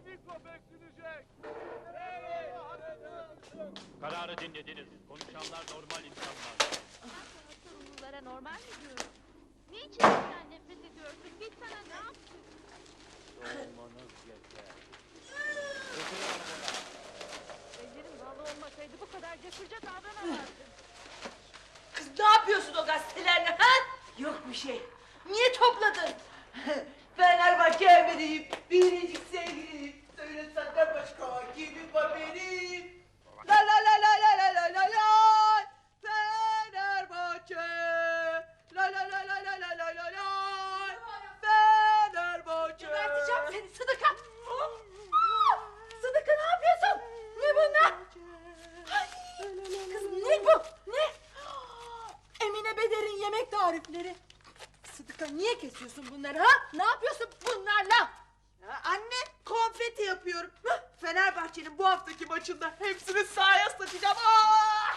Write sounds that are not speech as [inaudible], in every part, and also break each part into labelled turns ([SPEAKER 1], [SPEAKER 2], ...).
[SPEAKER 1] mikrop eksilecek. Kararı dinlediniz. Konuşanlar normal insanlar.
[SPEAKER 2] sorumlulara normal mi diyorsun? Niçin bizden nefret ediyorsun? Biz sana ne yaptık?
[SPEAKER 1] Olmanız yeter.
[SPEAKER 2] Ellerin bağlı olmasaydı bu kadar cesurca davranamazdın.
[SPEAKER 3] Kız ne yapıyorsun o gazetelerle ha? Yok bir şey. Niye topladın? Fenerbahçe benim, biricik sevgilim. Söylesen de başka kimim var benim? La la la la la la la la la. Niye kesiyorsun bunları ha? Ne yapıyorsun bunlarla?
[SPEAKER 4] Ya anne konfeti yapıyorum. Hah, Fenerbahçe'nin bu haftaki maçında hepsini sahaya satacağım. Aa!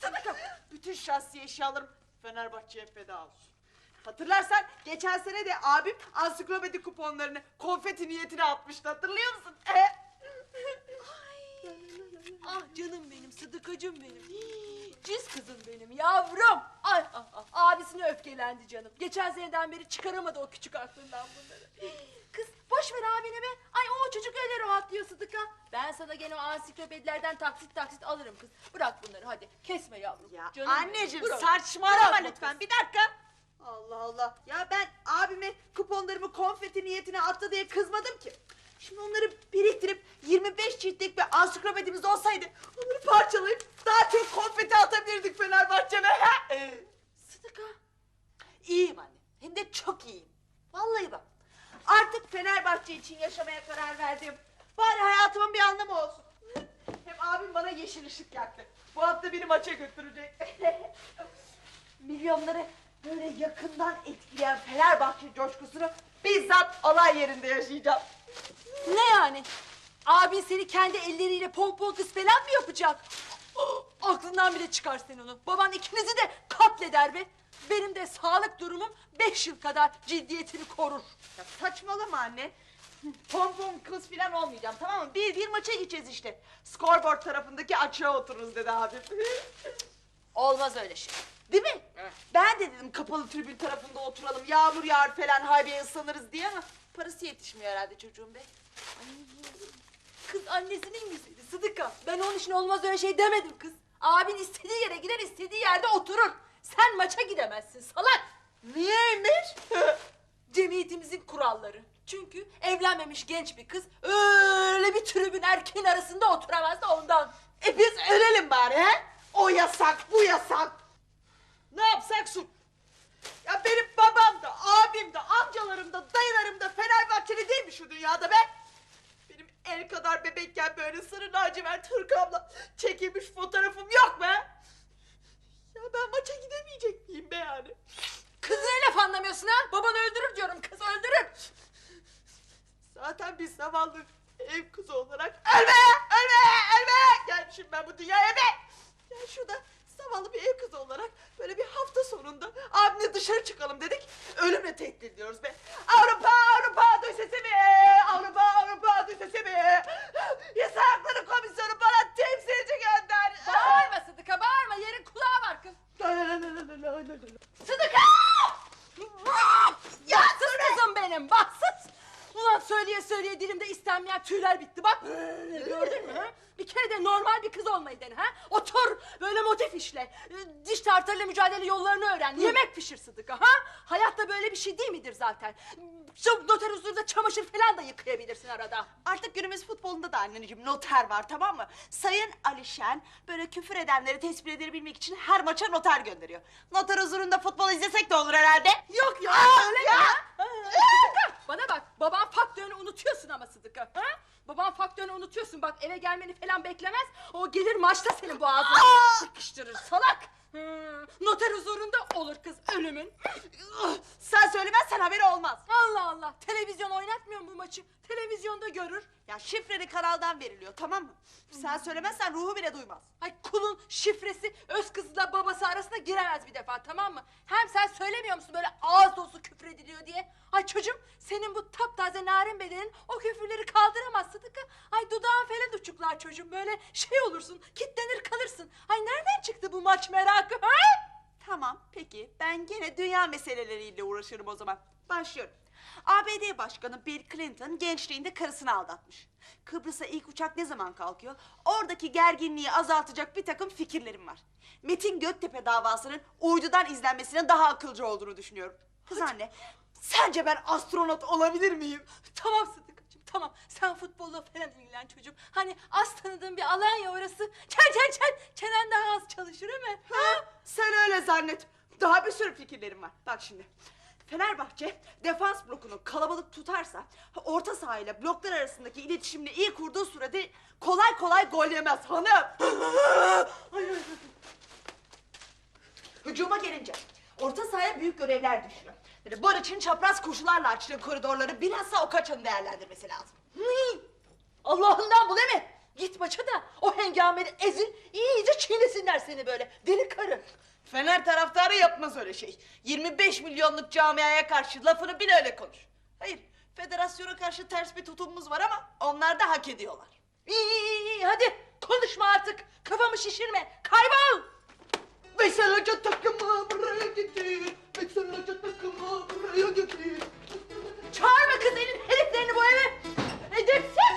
[SPEAKER 4] [laughs]
[SPEAKER 3] Sıdıka.
[SPEAKER 4] Bütün şahsi eşyalarım Fenerbahçe'ye feda olsun. Hatırlarsan geçen sene de abim ansiklopedi kuponlarını konfeti niyetine atmıştı hatırlıyor musun? E?
[SPEAKER 3] Ah canım benim, Sıdıkacım benim. Ciz kızım benim, yavrum. Ay, ah, ah, abisine öfkelendi canım. Geçen seneden beri çıkaramadı o küçük aklından bunları. Kız boş ver abine be. Ay o çocuk öyle rahatlıyor Sıdıka. Ben sana gene o ansiklopedilerden taksit taksit alırım kız. Bırak bunları hadi. Kesme yavrum.
[SPEAKER 4] Ya
[SPEAKER 3] Canım
[SPEAKER 4] anneciğim
[SPEAKER 3] benim, bırak.
[SPEAKER 4] saçmalama
[SPEAKER 3] Bırak
[SPEAKER 4] lütfen bir dakika. Allah Allah. Ya ben abime kuponlarımı konfeti niyetine attı diye kızmadım ki. Şimdi onları biriktirip 25 ciltlik bir ansiklopedimiz olsaydı onları parçalayıp daha çok konfeti atabilirdik Fenerbahçe'ne.
[SPEAKER 3] Sıdıka.
[SPEAKER 4] İyiyim anne. Hem de çok iyiyim. Vallahi bak. Artık Fenerbahçe için yaşamaya karar verdim. Bari hayatımın bir anlamı olsun. Hem abim bana yeşil ışık yaktı. Bu hafta beni maça götürecek. [laughs] Milyonları böyle yakından etkileyen Fenerbahçe coşkusunu bizzat olay yerinde yaşayacağım.
[SPEAKER 3] Ne yani? Abin seni kendi elleriyle pompon kız falan mı yapacak? [gasps] Aklından bile çıkar sen onu. Baban ikinizi de katleder be. Benim de sağlık durumum beş yıl kadar ciddiyetini korur.
[SPEAKER 4] Ya saçmalama anne. Pompon kız falan olmayacağım tamam mı? Bir bir maça gideceğiz işte. Scoreboard tarafındaki açığa otururuz dedi abim. [laughs]
[SPEAKER 3] Olmaz öyle şey.
[SPEAKER 4] Değil mi? Ben de dedim kapalı tribün tarafında oturalım. Yağmur yağar falan haybiye ıslanırız diye ama parası yetişmiyor herhalde çocuğun be.
[SPEAKER 3] Kız annesinin güzeli Sıdıka. Ben onun için olmaz öyle şey demedim kız. Abin istediği yere gider istediği yerde oturur. Sen maça gidemezsin salak.
[SPEAKER 4] Niyeymiş? [laughs]
[SPEAKER 3] Cemiyetimizin kuralları. Çünkü evlenmemiş genç bir kız öyle bir tribün erkeğin arasında oturamaz da ondan.
[SPEAKER 4] e biz ölelim bari he? O yasak, bu yasak. Ne yapsak suç. Ya benim babam da, abim de, amcalarım da, dayılarım da Fenerbahçeli değil mi şu dünyada be? Benim el kadar bebekken böyle sarı lacivert hırkamla çekilmiş fotoğrafım yok be. Ya ben maça gidemeyecek miyim be yani?
[SPEAKER 3] Kız ne laf anlamıyorsun ha? Baban öldürür diyorum kız öldürür.
[SPEAKER 4] Zaten biz zavallı ev kızı olarak ölme, ölme, ölme gelmişim ben bu dünyaya be. Ya şurada zavallı bir ev kızı olarak böyle bir hafta sonunda abimle dışarı çıkalım dedik. Ölümle tehdit ediyoruz be. Avrupa, Avrupa duy sesimi. Avrupa, Avrupa duy sesimi. İnsan Hakları Komisyonu bana temsilci gönder.
[SPEAKER 3] Bağırma Sıdıka bağırma yerin kulağı var kız. Sıdıka!
[SPEAKER 4] Ya
[SPEAKER 3] Bahtsız kızım benim bahtsız. Ulan söyleye söyleye dilimde istenmeyen tüyler bitti bak. Böyle, Gördün mü? Bir kere de normal bir kız olmayı dene ha. Otur böyle motif işle. Ee, Diş tartarıyla mücadele yollarını öğren. Yemek pişir Sıdıka ha. Hayatta böyle bir şey değil midir zaten? Şu noter huzurunda çamaşır falan da yıkayabilirsin arada.
[SPEAKER 4] Artık günümüz futbolunda da anneciğim noter var tamam mı? Sayın Alişen böyle küfür edenleri tespit edebilmek için her maça noter gönderiyor. Noter huzurunda futbol izlesek de olur herhalde.
[SPEAKER 3] Yok ya öyle mi ya? Sıdıka bana bak baban faktörünü unutuyorsun ama Sıdıka. Ha? Baban faktörünü unutuyorsun bak eve gelmeni falan beklemez. O gelir maçta senin boğazına sıkıştırır salak. Hmm, noter huzurunda olur kız ölümün.
[SPEAKER 4] Sen söylemezsen haberi olmaz.
[SPEAKER 3] Allah Allah televizyon oynatmıyor mu bu maçı? Televizyonda görür.
[SPEAKER 4] Ya şifreli kanaldan veriliyor tamam mı? Sen söylemezsen ruhu bile duymaz.
[SPEAKER 3] Ay kulun şifresi öz kızla babası arasında giremez bir defa tamam mı? Hem sen söylemiyor musun böyle ağız dolusu küfür ediliyor diye? Ay çocuğum senin bu taptaze narin bedenin o küfürleri kaldıramaz Sıdıkı. Ay dudağın falan uçuklar çocuğum böyle şey olursun kitlenir kalırsın. Ay nereden çıktı bu maç merakı ha?
[SPEAKER 4] Tamam peki ben gene dünya meseleleriyle uğraşırım o zaman. Başlıyorum. ABD Başkanı Bill Clinton gençliğinde karısını aldatmış. Kıbrıs'a ilk uçak ne zaman kalkıyor? Oradaki gerginliği azaltacak bir takım fikirlerim var. Metin Göktepe davasının uydudan izlenmesinin daha akılcı olduğunu düşünüyorum. Kız anne, sence ben astronot olabilir miyim? [laughs]
[SPEAKER 3] Tamam Sıdıkacığım tamam sen futbolla falan ilgilen çocuğum. Hani az tanıdığın bir alan ya orası. Çen çen çen çenen daha az çalışır mi?
[SPEAKER 4] Ha? Sen öyle zannet. Daha bir sürü fikirlerim var. Bak şimdi. Fenerbahçe defans blokunu kalabalık tutarsa orta saha ile bloklar arasındaki iletişimini iyi kurduğu sürede kolay kolay gol yemez hanım. Hücuma gelince orta sahaya büyük görevler düşüyor. Yani Barış'ın çapraz koşularla açtığı koridorları bilhassa o kaçanı değerlendirmesi lazım.
[SPEAKER 3] Hı! Allah'ından bul mi? Git maça da o hengamede ezil iyice çiğnesinler seni böyle deli karı.
[SPEAKER 4] Fener taraftarı yapmaz öyle şey. 25 milyonluk camiaya karşı lafını bil öyle konuş. Hayır, federasyona karşı ters bir tutumumuz var ama onlar da hak ediyorlar.
[SPEAKER 3] İyi iyi, iyi hadi konuşma artık kafamı şişirme kaybol.
[SPEAKER 5] Veysel Hoca takımı buraya getir. Veysel Hoca takımı buraya getir.
[SPEAKER 3] Çağırma kız elin heriflerini bu eve. Edepsiz.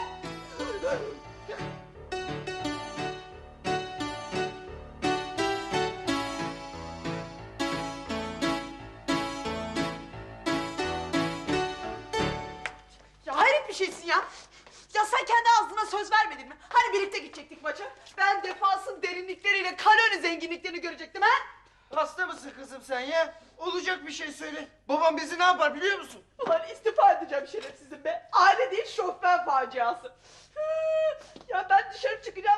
[SPEAKER 4] Söz vermedin mi? Hani birlikte gidecektik maça? Ben defansın derinlikleriyle kalori zenginliklerini görecektim ha?
[SPEAKER 6] Hasta mısın kızım sen ya? Olacak bir şey söyle. Babam bizi ne yapar biliyor musun?
[SPEAKER 5] Ulan istifa edeceğim şerefsizim be. Aile değil şofben faciası. Ya ben dışarı çıkacağım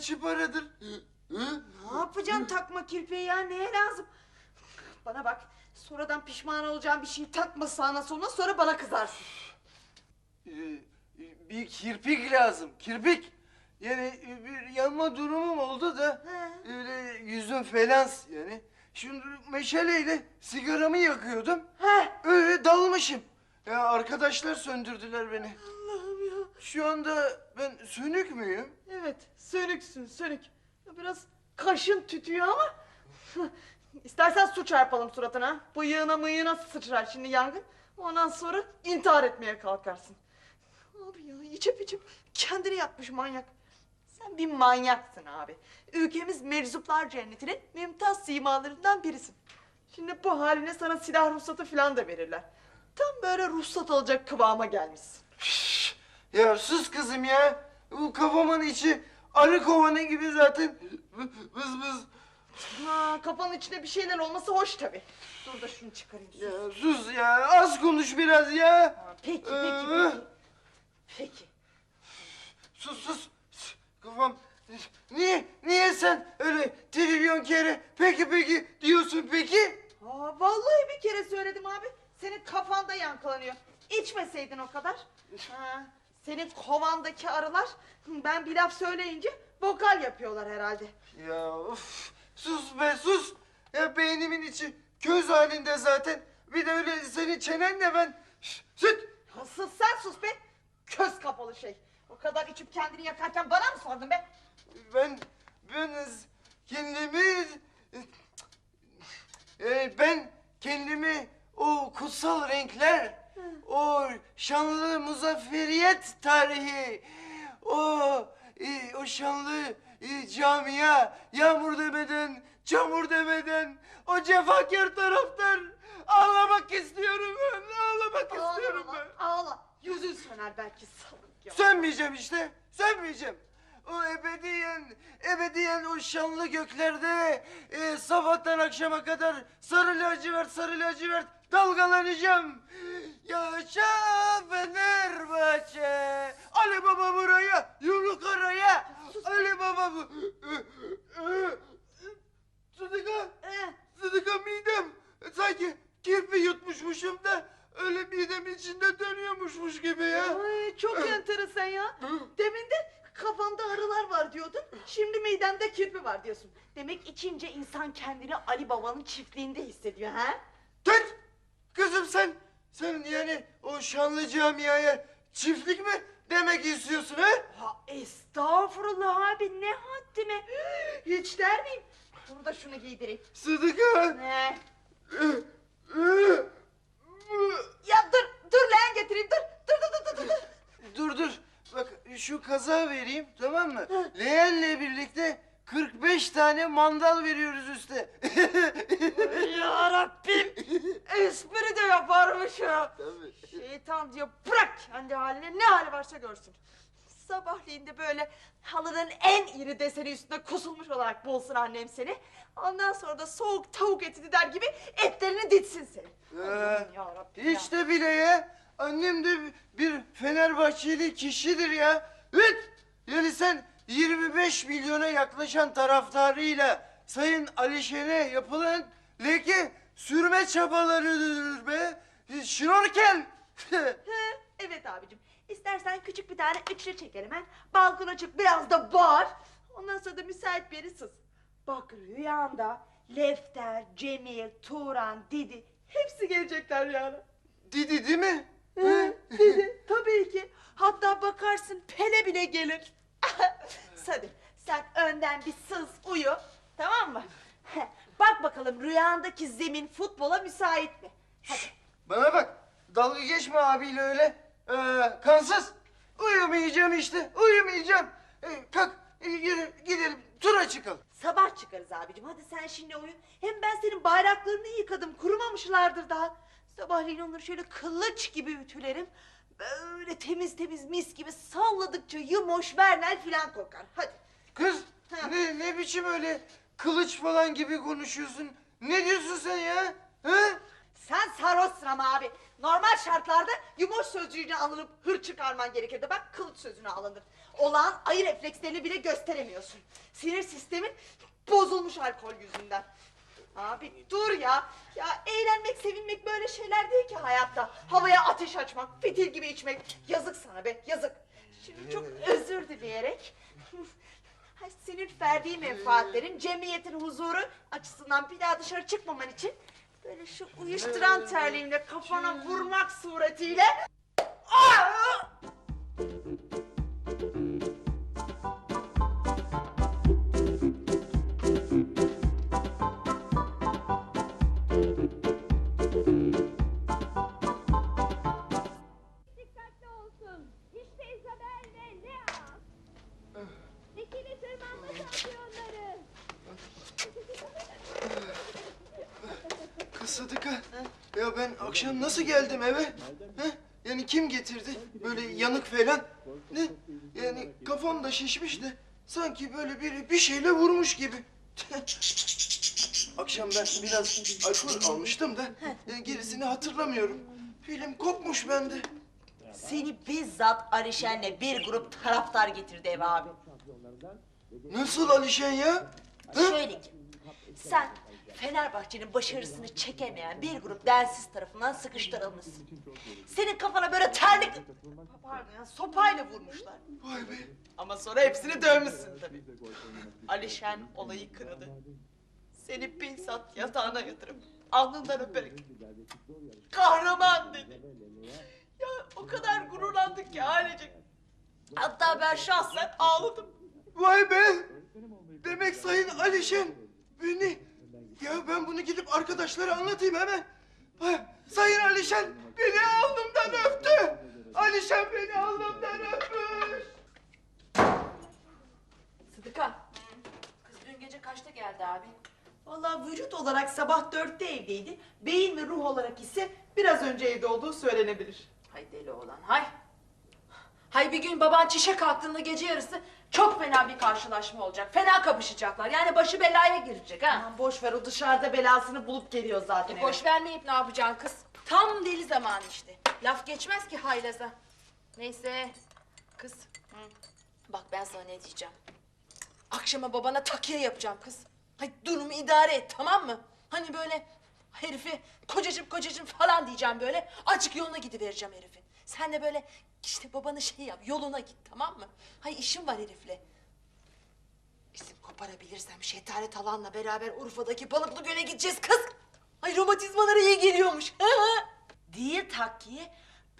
[SPEAKER 6] kaçı paradır?
[SPEAKER 4] Ne yapacaksın takma kirpiği ya? Neye lazım? Bana bak. Sonradan pişman olacağın bir şey takma sağına soluna sonra bana kızarsın.
[SPEAKER 6] Ee, bir kirpik lazım, kirpik. Yani e, bir yanma durumum oldu da
[SPEAKER 4] He.
[SPEAKER 6] öyle yüzü
[SPEAKER 5] yakıyordum felans yani. Şimdi meşaleyle sigaramı yakıyordum.
[SPEAKER 4] Heh.
[SPEAKER 5] Öyle dalmışım. Ya arkadaşlar söndürdüler beni. Şu anda ben sönük müyüm?
[SPEAKER 4] Evet, sönüksün, sönük. Biraz kaşın tütüyor ama... [laughs] İstersen su çarpalım suratına. Bıyığına mıyığına sıçrar şimdi yangın. Ondan sonra intihar etmeye kalkarsın. Abi ya içip içip kendini yakmış manyak. Sen bir manyaksın abi. Ülkemiz meczuplar cennetinin mümtaz simalarından birisin. Şimdi bu haline sana silah ruhsatı falan da verirler. Tam böyle ruhsat alacak kıvama gelmişsin.
[SPEAKER 5] Şşş! Ya sus kızım ya. Bu kafamın içi arı kovanı gibi zaten. Vız vız.
[SPEAKER 4] Ha, kafanın içinde bir şeyler olması hoş tabi. Dur da şunu çıkarayım.
[SPEAKER 5] Ya sus ya. Az konuş biraz ya.
[SPEAKER 4] Ha, Peki, peki, peki. Peki.
[SPEAKER 5] Sus sus. Kafam. Niye, niye sen öyle trilyon kere peki peki diyorsun peki?
[SPEAKER 4] Aa, vallahi bir kere söyledim abi. Senin kafanda yankılanıyor. İçmeseydin o kadar. Ha, senin kovandaki arılar ben bir laf söyleyince vokal yapıyorlar herhalde.
[SPEAKER 5] Ya of. Sus be sus. Ya beynimin içi köz halinde zaten. Bir de öyle senin çenenle ben. Süt.
[SPEAKER 4] Asıl sen sus be. Köz kapalı şey. O kadar içip kendini yakarken bana mı sordun be?
[SPEAKER 5] Ben ben kendimi e, ben kendimi o kutsal renkler, o şanlı muzafferiyet tarihi, o e, o şanlı e, camia, yağmur demeden, çamur demeden, o cefakar taraftar ağlamak istiyorum ben, ağlamak istiyorum
[SPEAKER 4] Ağlama,
[SPEAKER 5] ben.
[SPEAKER 4] ağla. Yüzün söner belki salak ya.
[SPEAKER 5] Sönmeyeceğim işte, sönmeyeceğim. O ebediyen, ebediyen o şanlı göklerde e, sabahtan akşama kadar sarı lacivert, sarı lacivert dalgalanacağım. Yaşa Fenerbahçe, Ali Baba buraya, yumruk araya, Ali Baba bu. Sıdıka,
[SPEAKER 4] Eh,
[SPEAKER 5] Sıdıka midem, sanki kirpi yutmuşmuşum da öyle midem içinde dönüyormuşmuş gibi ya.
[SPEAKER 4] Ay, çok enteresan ya. Demin de kafanda arılar var diyordun. Şimdi midemde kirpi var diyorsun. Demek içince insan kendini Ali Baba'nın çiftliğinde hissediyor ha?
[SPEAKER 5] Tut! Kızım sen, sen yani o şanlı camiaya çiftlik mi demek istiyorsun ha?
[SPEAKER 4] Ha estağfurullah abi ne haddime. [gasps] Hiç der miyim? Dur da şunu giydireyim.
[SPEAKER 5] Sıdıka!
[SPEAKER 4] Ne? [gasps] Ya dur, dur lan getireyim dur. Dur dur dur dur. dur.
[SPEAKER 5] dur dur, bak şu kaza vereyim tamam mı? Leğenle birlikte 45 tane mandal veriyoruz üste.
[SPEAKER 4] ya Rabbim. Espri de yaparmış ya.
[SPEAKER 5] Tabii.
[SPEAKER 4] Şeytan diyor bırak kendi haline ne hali varsa görsün. Sabahleyin de böyle halının en iri deseni üstünde kusulmuş olarak bulsun annem seni. Ondan sonra da soğuk tavuk eti der gibi etlerini ditsin seni. Allah'ım yarabbim ya.
[SPEAKER 5] Hiç de bile ya. Annem de bir Fenerbahçeli kişidir ya. Evet. Yani sen 25 milyona yaklaşan taraftarıyla Sayın Alişen'e yapılan leke sürme çabalarıdır be. Şnorkel. [laughs]
[SPEAKER 4] He, evet abicim. İstersen küçük bir tane üçlü çeker hemen. Balkona çık biraz da bağır. Ondan sonra da müsait bir yeri sız. Bak rüyanda Lefter, Cemil, Turan, Didi hepsi gelecekler yani.
[SPEAKER 5] Didi değil mi?
[SPEAKER 4] He, Didi tabii ki. Hatta bakarsın Pele bile gelir. [laughs] Hadi sen önden bir sız uyu tamam mı? [laughs] Bak bakalım rüyandaki zemin futbola müsait mi? Hadi.
[SPEAKER 5] Bana bak. Dalga geçme abiyle öyle. Ee, kansız. Uyumayacağım işte. Uyumayacağım. Ee, kalk. e, yürü, gidelim. Tura çıkalım.
[SPEAKER 4] Sabah çıkarız abicim. Hadi sen şimdi uyu. Hem ben senin bayraklarını yıkadım. Kurumamışlardır daha. Sabahleyin onları şöyle kılıç gibi ütülerim. Böyle temiz temiz mis gibi salladıkça yumoş vernel filan kokar. Hadi.
[SPEAKER 5] Kız
[SPEAKER 4] Ha.
[SPEAKER 5] ne, ne biçim öyle kılıç falan gibi konuşuyorsun? Ne diyorsun sen ya? Ha?
[SPEAKER 4] Sen sarhoşsun ama abi. Normal şartlarda yumoş sözcüğünü alınıp hır çıkarman gerekirdi. Bak kılıç sözünü alınır. Olağan ayı reflekslerini bile gösteremiyorsun. Sinir sistemin bozulmuş alkol yüzünden. Abi dur ya. Ya eğlenmek, sevinmek böyle şeyler değil ki hayatta. Havaya ateş açmak, fitil gibi içmek. Yazık sana be, yazık. Şimdi çok özür dileyerek... Senin ferdi menfaatlerin, cemiyetin huzuru açısından bir daha dışarı çıkmaman için böyle şu uyuşturan terliğimle kafana vurmak suretiyle
[SPEAKER 5] nasıl geldim eve? He? Yani kim getirdi? Böyle yanık falan. Ne? Yani kafam da şişmiş de sanki böyle biri bir şeyle vurmuş gibi. [laughs] akşam ben biraz alkol almıştım da yani gerisini hatırlamıyorum. Film kopmuş bende.
[SPEAKER 4] Seni bizzat Alişen'le bir grup taraftar getirdi eve abi.
[SPEAKER 5] Nasıl Alişen ya?
[SPEAKER 4] Şöyle ki, sen Fenerbahçe'nin başarısını çekemeyen bir grup densiz tarafından sıkıştırılmışsın. Senin kafana böyle terlik... Pardon ya, sopayla vurmuşlar.
[SPEAKER 5] Vay be.
[SPEAKER 4] Ama sonra hepsini dövmüşsün tabii. Alişen olayı kınadı. Seni bizzat yatağına yatırıp alnından öperek kahraman dedi. Ya o kadar gururlandık ki ailecek. Hatta ben şahsen ağladım.
[SPEAKER 5] Vay be. Demek Sayın Alişen beni... Ya ben bunu gidip arkadaşlara anlatayım hemen. Sayın Alişen beni alnımdan öptü. Alişen beni alnımdan öpmüş.
[SPEAKER 4] Sıdıka. Kız dün gece kaçta geldi abi? Vallahi vücut olarak sabah dörtte evdeydi. Beyin ve ruh olarak ise biraz önce evde olduğu söylenebilir.
[SPEAKER 3] Hay deli olan hay. Hay bir gün baban çişe kalktığında gece yarısı çok fena bir karşılaşma olacak. Fena kapışacaklar. Yani başı belaya girecek ha.
[SPEAKER 4] Aman boş ver o dışarıda belasını bulup geliyor zaten eve.
[SPEAKER 3] Boş vermeyip ne yapacaksın kız? Tam deli zamanı işte. Laf geçmez ki haylaza. Neyse kız. Bak ben sana ne diyeceğim. Akşama babana takiye yapacağım kız. Hay durumu idare et tamam mı? Hani böyle herifi kocacım kocacım falan diyeceğim böyle. Açık yoluna gidivereceğim herifin. Sen de böyle işte babanı şey yap yoluna git tamam mı? Hay işim var herifle. İsim koparabilirsem Şetaret Alan'la beraber Urfa'daki balıklı göle gideceğiz kız. Ay romatizmalara iyi geliyormuş. [laughs]
[SPEAKER 4] Diye takkiye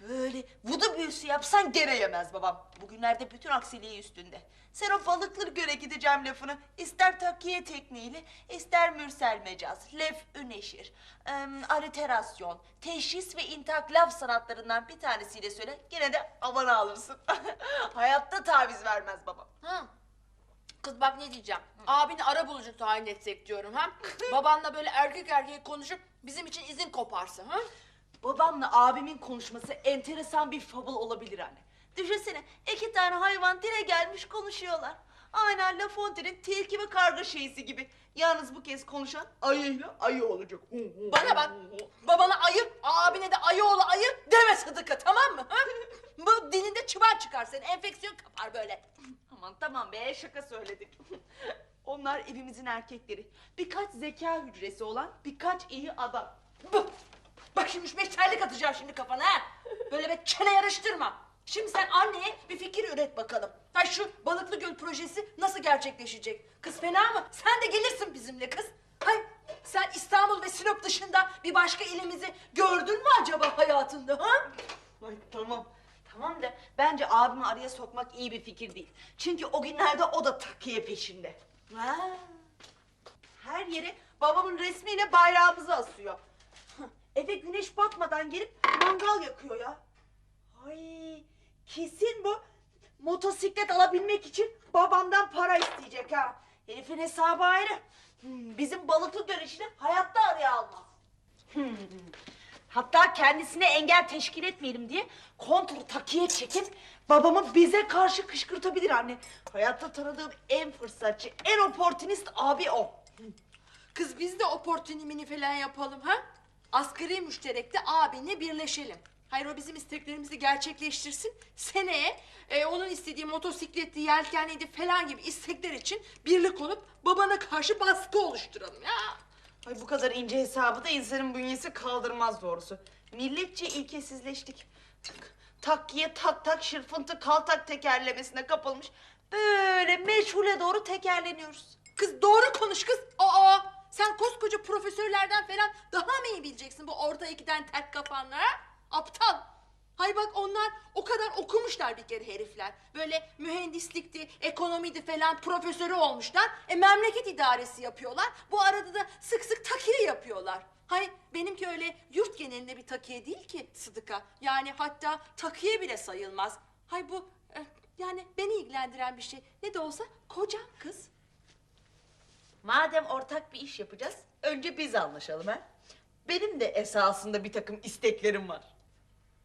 [SPEAKER 4] böyle vudu büyüsü yapsan gene yemez babam. Bugünlerde bütün aksiliği üstünde. Sen o balıklı göle gideceğim lafını ister takkiye tekniğiyle ister mürsel mecaz, lef üneşir, em, aliterasyon, teşhis ve intak laf sanatlarından bir tanesiyle söyle gene de avana alırsın. [laughs] Hayatta taviz vermez babam.
[SPEAKER 3] Ha. Kız bak ne diyeceğim. Abini ara bulucu tayin etsek diyorum ha. [laughs] Babanla böyle erkek erkeğe konuşup bizim için izin koparsın ha.
[SPEAKER 4] Babamla abimin konuşması enteresan bir fabul olabilir anne. Düşünsene iki tane hayvan dile gelmiş konuşuyorlar. Aynen La Fontaine'in tilki ve karga şeysi gibi. Yalnız bu kez konuşan ayıyla ayı olacak.
[SPEAKER 3] Bana bak. Babana ayı, abine de ayı oğlu ayı deme Sıdık'a tamam mı? Ha? [laughs] Bu dilinde çıbar çıkar senin. Enfeksiyon kapar böyle.
[SPEAKER 4] Aman tamam be şaka söyledik. [laughs] Onlar evimizin erkekleri. Birkaç zeka hücresi olan birkaç iyi adam.
[SPEAKER 3] Bu. Bak şimdi şu meşterlik atacağım şimdi kafana ha. Böyle bir çene yarıştırma. Şimdi sen anneye bir fikir üret bakalım. Ha şu balıklı göl projesi nasıl gerçekleşecek? Kız fena mı? Sen de gelirsin bizimle kız. Hay sen İstanbul ve Sinop dışında bir başka ilimizi gördün mü acaba hayatında ha?
[SPEAKER 4] Ay tamam. Tamam da bence abimi araya sokmak iyi bir fikir değil. Çünkü o günlerde o da takiye peşinde.
[SPEAKER 3] Ha.
[SPEAKER 4] Her yere babamın resmiyle bayrağımızı asıyor. Eve güneş batmadan gelip mangal yakıyor ya. Ay kesin bu motosiklet alabilmek için babamdan para isteyecek ha. Herifin hesabı ayrı. Hmm, Bizim balıklı dönüşünü hayatta araya almaz. Hmm. Hatta kendisine engel teşkil etmeyelim diye kontrol takiye çekip babamı bize karşı kışkırtabilir anne. Hayatta tanıdığım en fırsatçı, en oportunist abi o.
[SPEAKER 3] Kız biz de oportunimini falan yapalım ha? Asgari müşterekte abinle birleşelim. Hayır o bizim isteklerimizi gerçekleştirsin. Seneye e, onun istediği motosikletli, yelkenliydi falan gibi istekler için birlik olup babana karşı baskı oluşturalım ya.
[SPEAKER 4] Ay bu kadar ince hesabı da insanın bünyesi kaldırmaz doğrusu. Milletçe ilkesizleştik. Takkiye tak tak şırfıntı kaltak tekerlemesine kapılmış
[SPEAKER 7] böyle meşhule doğru tekerleniyoruz.
[SPEAKER 3] Kız doğru konuş kız. Aa sen koskoca profesörlerden falan daha mı iyi bileceksin bu orta ikiden tek kafanlara? Aptal. Hay bak onlar o kadar okumuşlar bir kere herifler. Böyle mühendislikti, ekonomiydi falan profesörü olmuşlar. E memleket idaresi yapıyorlar. Bu arada da sık sık takiye yapıyorlar. Hay benimki öyle yurt genelinde bir takiye değil ki Sıdıka. Yani hatta takiye bile sayılmaz. Hay bu e, yani beni ilgilendiren bir şey. Ne de olsa kocam kız.
[SPEAKER 4] Madem ortak bir iş yapacağız, önce biz anlaşalım ha. Benim de esasında bir takım isteklerim var.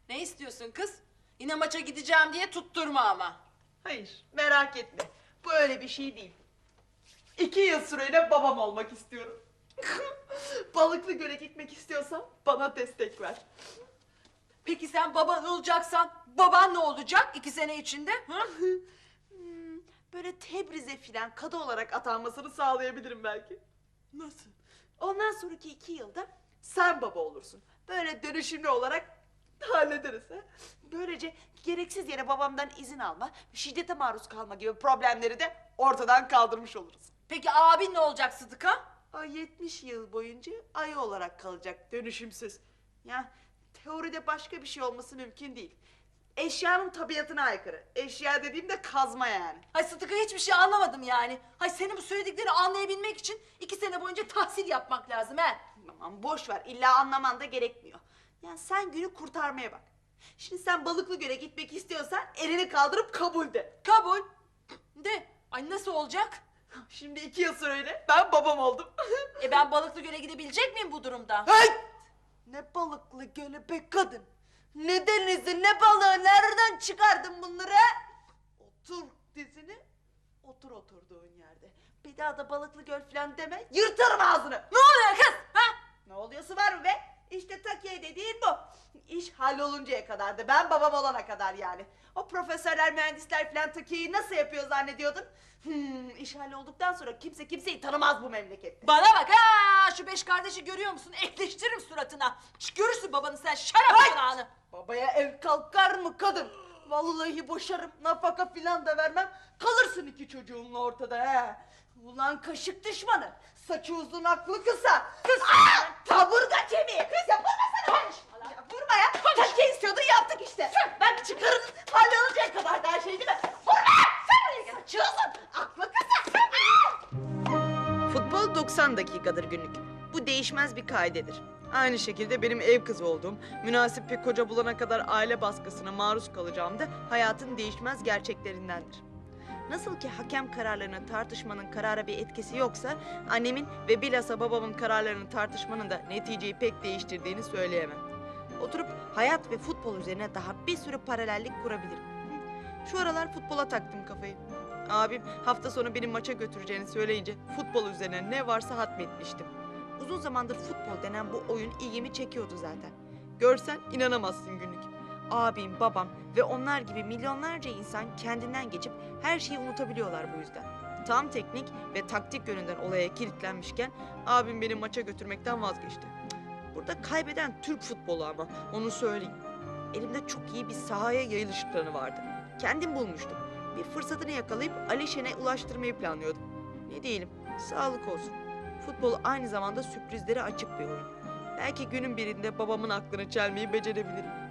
[SPEAKER 3] Ne istiyorsun kız? Yine maça gideceğim diye tutturma ama.
[SPEAKER 4] Hayır, merak etme. Bu öyle bir şey değil. İki yıl süreyle babam olmak istiyorum. [laughs] Balıklı göle gitmek istiyorsan bana destek ver.
[SPEAKER 3] Peki sen baban olacaksan baban ne olacak iki sene içinde? Hı? [laughs]
[SPEAKER 4] Böyle Tebriz'e filan kadı olarak atanmasını sağlayabilirim belki. Nasıl? Ondan sonraki iki yılda sen baba olursun. Böyle dönüşümlü olarak hallederiz ha. Böylece gereksiz yere babamdan izin alma, şiddete maruz kalma gibi problemleri de ortadan kaldırmış oluruz.
[SPEAKER 3] Peki abin ne olacak Sıdıka?
[SPEAKER 4] Ay 70 yıl boyunca ayı olarak kalacak dönüşümsüz. Ya teoride başka bir şey olması mümkün değil. Eşyanın tabiatına aykırı. Eşya dediğimde kazma yani.
[SPEAKER 3] Hay Sıdıka hiçbir şey anlamadım yani. Hay senin bu söylediklerini anlayabilmek için iki sene boyunca tahsil yapmak lazım he.
[SPEAKER 4] Aman boş ver illa anlaman da gerekmiyor. Yani sen günü kurtarmaya bak. Şimdi sen balıklı göle gitmek istiyorsan elini kaldırıp kabul de.
[SPEAKER 3] Kabul. De. Ay nasıl olacak?
[SPEAKER 4] Şimdi iki yıl süreyle ben babam oldum.
[SPEAKER 3] E ben balıklı göle gidebilecek miyim bu durumda?
[SPEAKER 4] Hey! Ne balıklı göle be kadın. Ne denizi ne balığı nereden çıkardın bunları? Otur dizini. Otur oturduğun yerde. Bir daha da balıklı göl falan deme. Yırtarım ağzını.
[SPEAKER 3] Ne oluyor kız? Ha?
[SPEAKER 4] Ne oluyorsa var mı be? İşte takiye dediğin bu. İş halloluncaya kadar da ben babam olana kadar yani. O profesörler, mühendisler falan takiyeyi nasıl yapıyor zannediyordun? Hmm, iş hallolduktan sonra kimse kimseyi tanımaz bu memlekette.
[SPEAKER 3] Bana bak ha şu beş kardeşi görüyor musun? Ekleştiririm suratına. Şş, Görürsün babanı sen şarap yanağını.
[SPEAKER 4] Babaya el kalkar mı kadın? Vallahi boşarım, nafaka filan da vermem. Kalırsın iki çocuğunla ortada he. Ulan kaşık düşmanı, saçı uzun aklı kısa. Kız, Aa, kaburga kemiği. Kız ya vurma sana. Ya vurma ya. Takke istiyordun yaptık işte. Ben çıkarın halloluncaya kadar da her şey değil mi? Vurma! Sen saçı uzun, aklı kısa. Futbol 90 dakikadır günlük. Bu değişmez bir kaidedir. Aynı şekilde benim ev kızı olduğum, münasip bir koca bulana kadar aile baskısına maruz kalacağım da hayatın değişmez gerçeklerindendir. Nasıl ki hakem kararlarının tartışmanın karara bir etkisi yoksa, annemin ve bilhassa babamın kararlarını tartışmanın da neticeyi pek değiştirdiğini söyleyemem. Oturup hayat ve futbol üzerine daha bir sürü paralellik kurabilirim. Şu aralar futbola taktım kafayı. Abim hafta sonu beni maça götüreceğini söyleyince futbol üzerine ne varsa hatmetmiştim. Uzun zamandır futbol denen bu oyun ilgimi çekiyordu zaten. Görsen inanamazsın günlük. Abim, babam ve onlar gibi milyonlarca insan kendinden geçip her şeyi unutabiliyorlar bu yüzden. Tam teknik ve taktik yönünden olaya kilitlenmişken abim beni maça götürmekten vazgeçti. Burada kaybeden Türk futbolu ama onu söyleyeyim. Elimde çok iyi bir sahaya yayılış planı vardı. Kendim bulmuştum. Bir fırsatını yakalayıp Alişen'e ulaştırmayı planlıyordum. Ne diyelim, sağlık olsun. Futbol aynı zamanda sürprizlere açık bir oyun. Belki günün birinde babamın aklını çelmeyi becerebilirim.